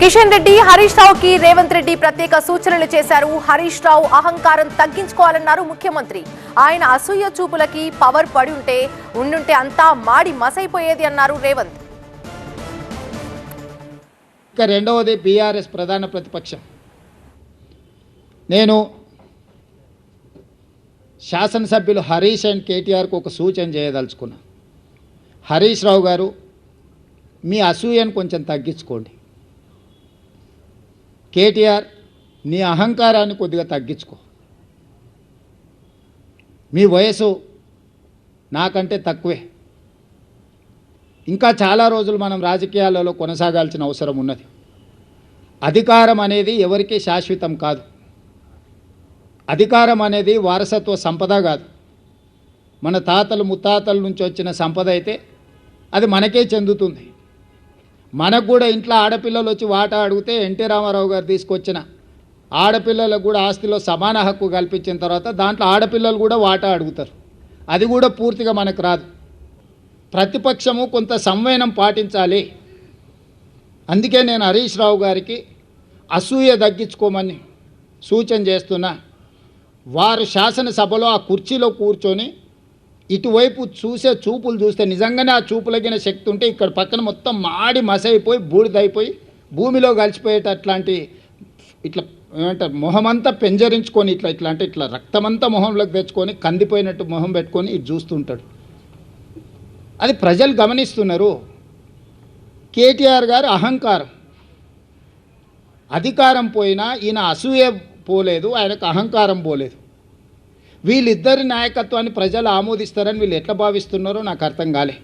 కిషన్ రెడ్డి హరీష్ రావుకి రేవంత్ రెడ్డి ప్రత్యేక సూచనలు చేశారు. హరీష్ రావు అహంకారం తగ్గించుకోవాలన్నారు ముఖ్యమంత్రి. ఆయన అసూయ చూపులకి పవర్ పడి ఉంటే ఉండుంటే అంతా మాడి మసైపోయేది అన్నారు రేవంత్. ఇక రెండవది బీఆర్ఎస్ ప్రధాన ప్రతిపక్షం. నేను శాసనసభ్యులు హరీష్ అండ్ కేటీఆర్కు ఒక సూచన చేయదలుచుకున్నా. హరీష్ రావు గారు మీ అసూయను కొంచెం తగ్గించుకోండి. కేటీఆర్ నీ అహంకారాన్ని కొద్దిగా తగ్గించుకో. మీ వయసు నాకంటే తక్కువే. ఇంకా చాలా రోజులు మనం రాజకీయాలలో కొనసాగాల్సిన అవసరం ఉన్నది. అధికారం అనేది ఎవరికీ శాశ్వతం కాదు. అధికారం అనేది వారసత్వ సంపద కాదు. మన తాతలు ముత్తాతల నుంచి వచ్చిన సంపద అయితే అది మనకే చెందుతుంది. మనకు కూడా ఇంట్లో ఆడపిల్లలు వచ్చి వాటా అడిగితే ఎన్టీ రామారావు గారు తీసుకొచ్చిన. ఆడపిల్లలకు కూడా ఆస్తిలో సమాన హక్కు కల్పించిన తర్వాత దాంట్లో ఆడపిల్లలు కూడా వాటా అడుగుతారు. అది కూడా పూర్తిగా మనకు రాదు. ప్రతిపక్షము కొంత సంవయనం పాటించాలి. అందుకే నేను హరీష్ రావు గారికి అసూయ తగ్గించుకోమని సూచన చేస్తున్నా. వారు శాసనసభలో ఆ కుర్చీలో కూర్చొని ఇటువైపు చూసే చూపులు చూస్తే నిజంగానే ఆ చూపులగిన శక్తి ఉంటే ఇక్కడ పక్కన మొత్తం మాడి మసైపోయి బూడిదైపోయి భూమిలో కలిసిపోయేటట్లాంటి ఇట్లా ఏమంటారు మొహమంతా పెంజరించుకొని ఇట్లా ఇట్లా అంటే ఇట్లా రక్తమంతా మొహంలోకి తెచ్చుకొని కందిపోయినట్టు మొహం పెట్టుకొని ఇటు చూస్తుంటాడు. అది ప్రజలు గమనిస్తున్నారు. కేటీఆర్ గారు అహంకారం. అధికారం పోయినా ఈయన అసూయ పోలేదు ఆయనకు అహంకారం పోలేదు. వీళ్ళిద్దరి నాయకత్వాన్ని ప్రజలు ఆమోదిస్తారని వీళ్ళు ఎట్లా భావిస్తున్నారో నాకు అర్థం కాలే.